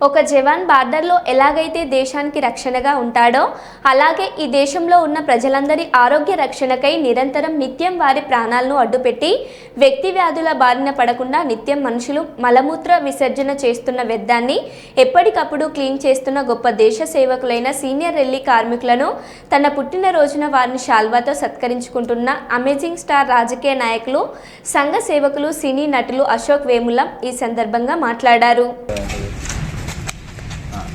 ఒక జవాన్ బార్డర్లో ఎలాగైతే దేశానికి రక్షణగా ఉంటాడో అలాగే ఈ దేశంలో ఉన్న ప్రజలందరి ఆరోగ్య రక్షణకై నిరంతరం నిత్యం వారి ప్రాణాలను అడ్డుపెట్టి వ్యక్తి వ్యాధుల బారిన పడకుండా నిత్యం మనుషులు మలమూత్ర విసర్జన చేస్తున్న వ్యర్థాన్ని ఎప్పటికప్పుడు క్లీన్ చేస్తున్న గొప్ప దేశ సేవకులైన సీనియర్ రెల్లి కార్మికులను తన పుట్టినరోజున వారిని శాల్వాతో సత్కరించుకుంటున్న అమేజింగ్ స్టార్ రాజకీయ నాయకులు సంఘ సేవకులు సినీ నటులు అశోక్ వేముల ఈ సందర్భంగా మాట్లాడారు.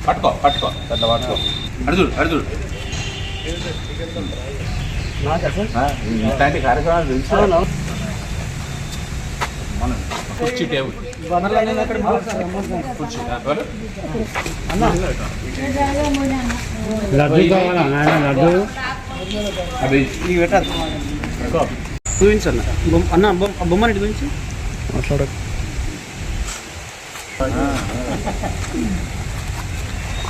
పట్టుకో పట్టుకో. పెద్ద పట్టుకో అడుగుడు అడుగుడు ఇట్లాంటి కార్యక్రమాలు తెలుసు. మనం కుర్చీ టేబుల్. కుర్చీ? లడ్డు కావాలా నాయన లడ్డు? అది. చూపించన్న అన్న. బొమ్మ బొమ్మని చూపించి. మాట్లాడ.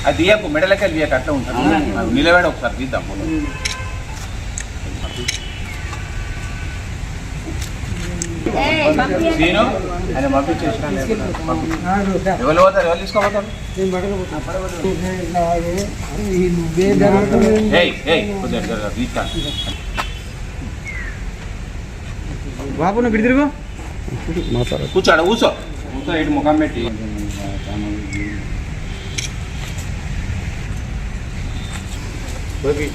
అది తీయకు మెడలకెళ్ళి తీయక అట్లా ఉంటుంది. అది నిలబడి ఒకసారి తీద్దాం. సీను ఆయన పంపించేసిన ఎవరు పోతారు? ఎవరు తీసుకోపోతారు? బాబు నువ్వు కూర్చోడ కూర్చో. కూర్చో ఇటు ముఖం పెట్టి. Bagi.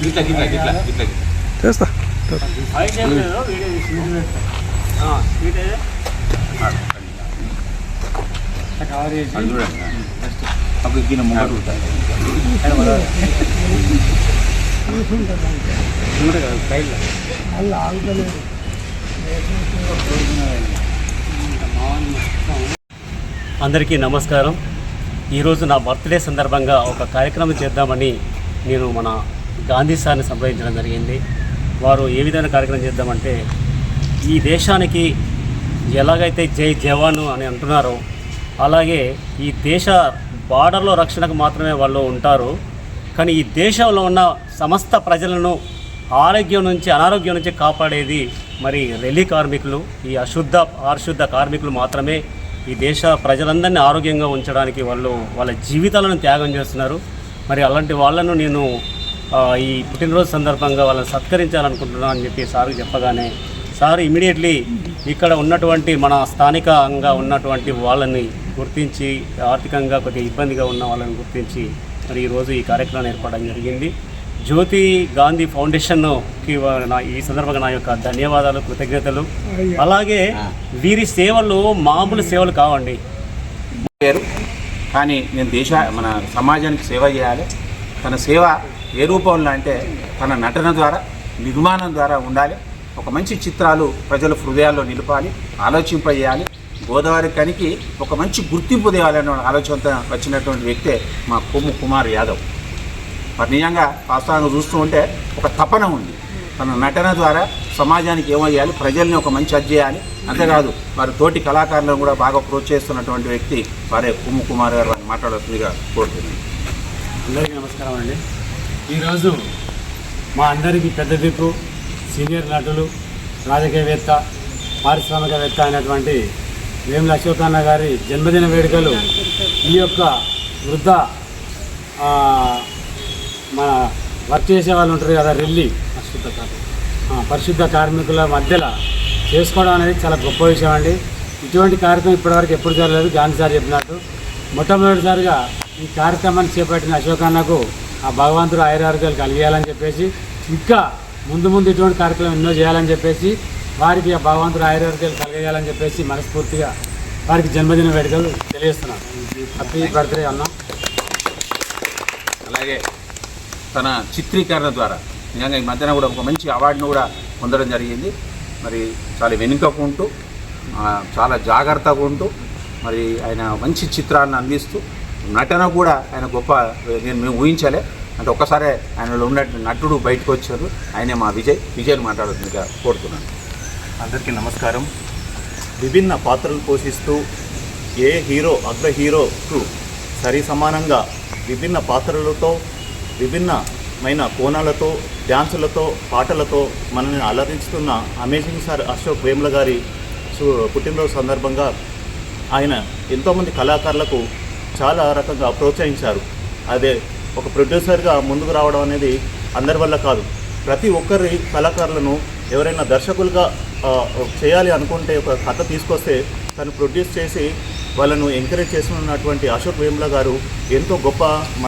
Gitla, gitla, gitla, gitla. Terus dah. அப்படி கீழே முன்னாடி అందరికీ నమస్కారం. ఈరోజు నా బర్త్డే సందర్భంగా ఒక కార్యక్రమం చేద్దామని నేను మన గాంధీ సార్ని సంప్రదించడం జరిగింది. వారు ఏ విధమైన కార్యక్రమం చేద్దామంటే ఈ దేశానికి ఎలాగైతే జై జవాను అని అంటున్నారో అలాగే ఈ దేశ బార్డర్లో రక్షణకు మాత్రమే వాళ్ళు ఉంటారు. కానీ ఈ దేశంలో ఉన్న సమస్త ప్రజలను ఆరోగ్యం నుంచి అనారోగ్యం నుంచి కాపాడేది మరి రెలీ కార్మికులు. ఈ అశుద్ధ పారిశుద్ధ కార్మికులు మాత్రమే ఈ దేశ ప్రజలందరినీ ఆరోగ్యంగా ఉంచడానికి వాళ్ళు వాళ్ళ జీవితాలను త్యాగం చేస్తున్నారు. మరి అలాంటి వాళ్ళను నేను ఈ పుట్టినరోజు సందర్భంగా వాళ్ళని సత్కరించాలనుకుంటున్నాను అని చెప్పి సార్కి చెప్పగానే సార్ ఇమీడియట్లీ ఇక్కడ ఉన్నటువంటి మన స్థానికంగా ఉన్నటువంటి వాళ్ళని గుర్తించి ఆర్థికంగా కొద్దిగా ఇబ్బందిగా ఉన్న వాళ్ళని గుర్తించి మరి ఈరోజు ఈ కార్యక్రమం ఏర్పడడం జరిగింది. జ్యోతి గాంధీ ఫౌండేషన్కి నా ఈ సందర్భంగా నా యొక్క ధన్యవాదాలు కృతజ్ఞతలు. అలాగే వీరి సేవలు మామూలు సేవలు కావండి. పేరు కానీ నేను దేశ మన సమాజానికి సేవ చేయాలి. తన సేవ ఏ రూపంలో అంటే తన నటన ద్వారా నిర్మాణం ద్వారా ఉండాలి. ఒక మంచి చిత్రాలు ప్రజల హృదయాల్లో నిలపాలి ఆలోచింపజేయాలి. గోదావరి కనికి ఒక మంచి గుర్తింపు తేవాలనే ఆలోచనతో వచ్చినటువంటి వ్యక్తే మా కొమ్ము కుమార్ యాదవ్. మరి నిజంగా వాస్తవంగా చూస్తూ ఉంటే ఒక తపన ఉంది. తన నటన ద్వారా సమాజానికి ఏమయ్యాలి? ప్రజల్ని ఒక మంచి అది చేయాలి? అంతేకాదు వారి తోటి కళాకారులను కూడా బాగా ప్రోత్సహిస్తున్నటువంటి వ్యక్తి వారే కుమ్ము కుమార్ గారు వారిని మాట్లాడుతుందిగా కోరుతున్నాను. అందరికీ నమస్కారం అండి. ఈరోజు మా అందరికీ పెద్ద దిక్కు సీనియర్ నటులు రాజకీయవేత్త పారిశ్రామికవేత్త అయినటువంటి వేముల అశోకన్న గారి జన్మదిన వేడుకలు ఈ యొక్క వృద్ధ మన వర్క్ చేసే వాళ్ళు ఉంటారు కదా రెల్లి పరిశుద్ధ పరిశుద్ధ కార్మికుల మధ్యలో చేసుకోవడం అనేది చాలా గొప్ప విషయం అండి. ఇటువంటి కార్యక్రమం ఇప్పటివరకు ఎప్పుడు జరగలేదు గాంధీ సార్ చెప్పినట్టు. మొట్టమొదటిసారిగా ఈ కార్యక్రమాన్ని చేపట్టిన అశోక్ అన్నకు ఆ భగవంతుడు ఆయురారోగ్యాలు కలిగేయాలని చెప్పేసి ఇంకా ముందు ముందు ఇటువంటి కార్యక్రమం ఎన్నో చేయాలని చెప్పేసి వారికి ఆ భగవంతుడు ఆయురారోగ్యాలు కలిగేయాలని చెప్పేసి మనస్ఫూర్తిగా వారికి జన్మదిన వేడుకలు తెలియజేస్తున్నాను. హ్యాపీ బర్త్డే అన్న. అలాగే తన చిత్రీకరణ ద్వారా నిజంగా ఈ మధ్యన కూడా ఒక మంచి అవార్డును కూడా పొందడం జరిగింది. మరి చాలా వెనుకకుంటూ చాలా జాగ్రత్తగా ఉంటూ మరి ఆయన మంచి చిత్రాలను అందిస్తూ నటన కూడా ఆయన గొప్ప నేను మేము ఊహించలే. అంటే ఒక్కసారే ఆయనలో ఉన్న నటుడు బయటకు వచ్చారు. ఆయనే మా విజయ్ విజయ్ని మాట్లాడుతుంది కోరుతున్నాను. అందరికీ నమస్కారం. విభిన్న పాత్రలు పోషిస్తూ ఏ హీరో అగ్ర హీరోకు సరి సమానంగా విభిన్న పాత్రలతో విభిన్నమైన కోణాలతో డ్యాన్సులతో పాటలతో మనల్ని అలరించుతున్న అమేజింగ్ సార్ అశోక్ వేముల గారి సు- పుట్టినరోజు సందర్భంగా ఆయన ఎంతోమంది కళాకారులకు చాలా రకంగా ప్రోత్సహించారు. అదే ఒక ప్రొడ్యూసర్గా ముందుకు రావడం అనేది అందరి వల్ల కాదు. ప్రతి ఒక్కరి కళాకారులను ఎవరైనా దర్శకులుగా చేయాలి అనుకుంటే ఒక కథ తీసుకొస్తే తను ప్రొడ్యూస్ చేసి వాళ్ళను ఎంకరేజ్ చేస్తున్నటువంటి అశోక్ వేముల గారు ఎంతో గొప్ప